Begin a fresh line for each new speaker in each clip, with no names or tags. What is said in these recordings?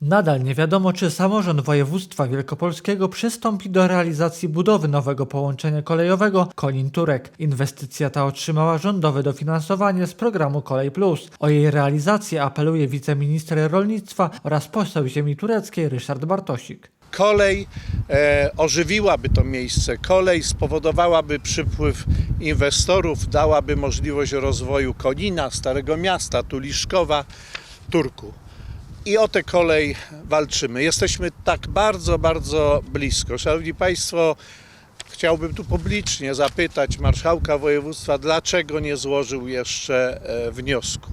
Nadal nie wiadomo, czy samorząd województwa wielkopolskiego przystąpi do realizacji budowy nowego połączenia kolejowego Konin-Turek. Inwestycja ta otrzymała rządowe dofinansowanie z programu Kolej Plus. O jej realizację apeluje wiceminister rolnictwa oraz poseł ziemi tureckiej Ryszard Bartosik.
Kolej e, ożywiłaby to miejsce, kolej spowodowałaby przypływ inwestorów, dałaby możliwość rozwoju Konina, Starego Miasta, Tuliszkowa, Turku. I o tę kolej walczymy. Jesteśmy tak bardzo, bardzo blisko. Szanowni Państwo, chciałbym tu publicznie zapytać marszałka województwa, dlaczego nie złożył jeszcze e, wniosku.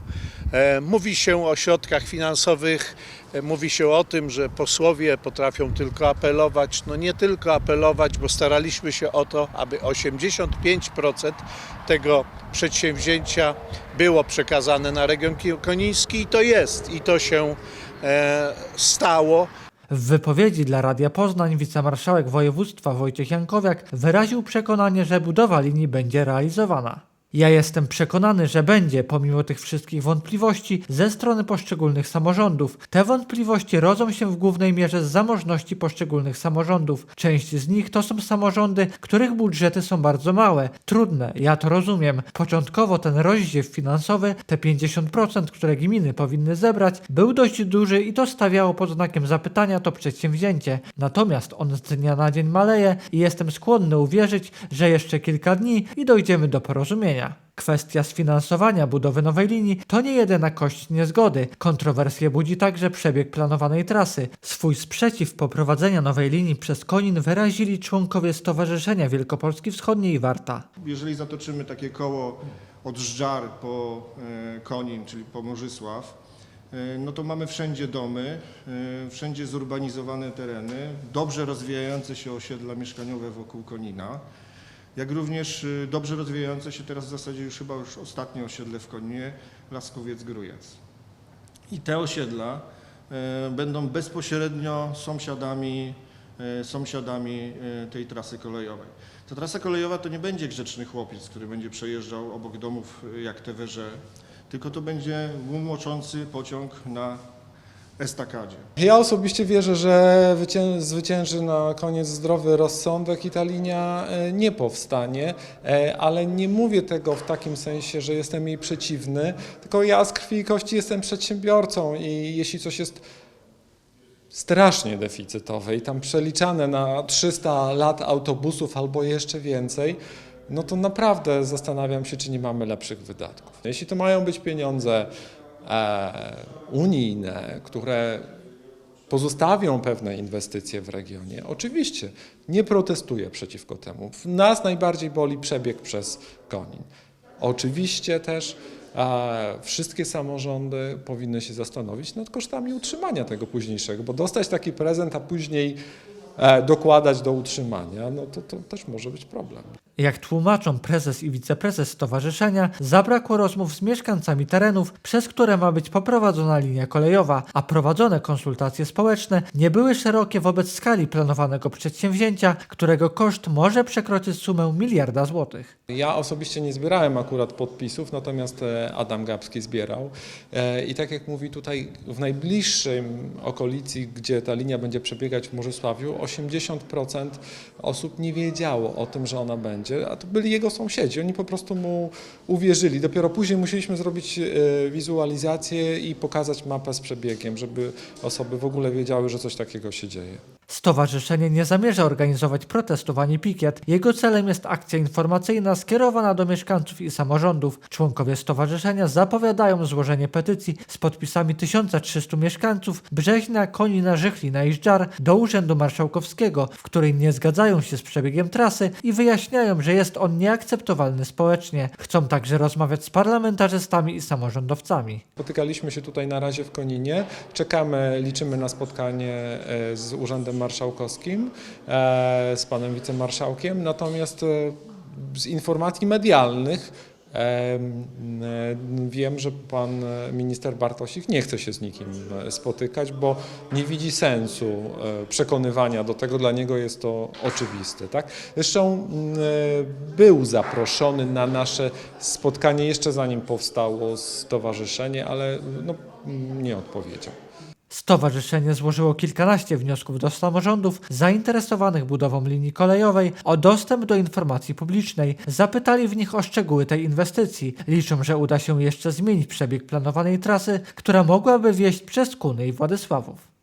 E, Mówi się o środkach finansowych, e, mówi się o tym, że posłowie potrafią tylko apelować. No nie tylko apelować, bo staraliśmy się o to, aby 85% tego przedsięwzięcia było przekazane na region koniński i to jest, i to się stało.
W wypowiedzi dla Radia Poznań wicemarszałek województwa Wojciech Jankowiak wyraził przekonanie, że budowa linii będzie realizowana. Ja jestem przekonany, że będzie, pomimo tych wszystkich wątpliwości ze strony poszczególnych samorządów. Te wątpliwości rodzą się w głównej mierze z zamożności poszczególnych samorządów. Część z nich to są samorządy, których budżety są bardzo małe. Trudne, ja to rozumiem. Początkowo ten rozdziew finansowy, te 50%, które gminy powinny zebrać, był dość duży i to stawiało pod znakiem zapytania to przedsięwzięcie. Natomiast on z dnia na dzień maleje i jestem skłonny uwierzyć, że jeszcze kilka dni i dojdziemy do porozumienia. Kwestia sfinansowania budowy nowej linii to nie jedyna kość niezgody. Kontrowersje budzi także przebieg planowanej trasy. Swój sprzeciw poprowadzenia nowej linii przez Konin wyrazili członkowie Stowarzyszenia Wielkopolski Wschodniej i Warta.
Jeżeli zatoczymy takie koło od Żdżar po e, Konin, czyli po Morzysław, e, no to mamy wszędzie domy, e, wszędzie zurbanizowane tereny, dobrze rozwijające się osiedla mieszkaniowe wokół Konina, jak również e, dobrze rozwijające się teraz w zasadzie już chyba już ostatnie osiedle w Koninie, Laskowiec-Grójec. I te osiedla e, będą bezpośrednio sąsiadami, e, sąsiadami e, tej trasy kolejowej. Ta trasa kolejowa to nie będzie grzeczny chłopiec, który będzie przejeżdżał obok domów jak te weże, tylko to będzie łumoczący pociąg na estakadzie.
Ja osobiście wierzę, że wycię- zwycięży na koniec zdrowy rozsądek i ta linia e, nie powstanie, e, ale nie mówię tego w takim sensie, że jestem jej przeciwny, tylko ja z krwi i kości jestem przedsiębiorcą i jeśli coś jest strasznie deficytowe i tam przeliczane na 300 lat autobusów albo jeszcze więcej, no to naprawdę zastanawiam się, czy nie mamy lepszych wydatków. Jeśli to mają być pieniądze unijne, które pozostawią pewne inwestycje w regionie, oczywiście nie protestuję przeciwko temu. Nas najbardziej boli przebieg przez Konin. Oczywiście też e, wszystkie samorządy powinny się zastanowić nad kosztami utrzymania tego późniejszego, bo dostać taki prezent, a później e, dokładać do utrzymania, no to, to też może być problem.
Jak tłumaczą prezes i wiceprezes stowarzyszenia, zabrakło rozmów z mieszkańcami terenów, przez które ma być poprowadzona linia kolejowa, a prowadzone konsultacje społeczne nie były szerokie wobec skali planowanego przedsięwzięcia, którego koszt może przekroczyć sumę miliarda złotych.
Ja osobiście nie zbierałem akurat podpisów, natomiast e, Adam Gabski zbierał. E, I tak jak mówi tutaj, w najbliższym okolicy, gdzie ta linia będzie przebiegać w Morzysławiu, 80% osób nie wiedziało o tym, że ona będzie, a to byli jego sąsiedzi. Oni po prostu mu uwierzyli. Dopiero później musieliśmy zrobić e, wizualizację i pokazać mapę z przebiegiem, żeby osoby w ogóle wiedziały, że coś takiego się dzieje.
Stowarzyszenie nie zamierza organizować protestów ani pikiet. Jego celem jest akcja informacyjna skierowana do mieszkańców i samorządów. Członkowie stowarzyszenia zapowiadają złożenie petycji z podpisami 1300 mieszkańców Brzeźna, Konina, Żychlina i Żdżar do Urzędu Marszałkowskiego, w której nie zgadzają się z przebiegiem trasy i wyjaśniają, że jest on nieakceptowalny społecznie. Chcą także rozmawiać z parlamentarzystami i samorządowcami.
Spotykaliśmy się tutaj na razie w Koninie. Czekamy, liczymy na spotkanie e, z Urzędem Marszałkowskim, e, z panem wicemarszałkiem. Natomiast e, z informacji medialnych e, wiem, że pan minister Bartosik nie chce się z nikim spotykać, bo nie widzi sensu przekonywania do tego. Dla niego jest to oczywiste. Tak? Zresztą był zaproszony na nasze spotkanie jeszcze zanim powstało stowarzyszenie, ale no, nie odpowiedział.
Stowarzyszenie złożyło kilkanaście wniosków do samorządów zainteresowanych budową linii kolejowej o dostęp do informacji publicznej. Zapytali w nich o szczegóły tej inwestycji. Liczą, że uda się jeszcze zmienić przebieg planowanej trasy, która mogłaby wieść przez Kuny i Władysławów.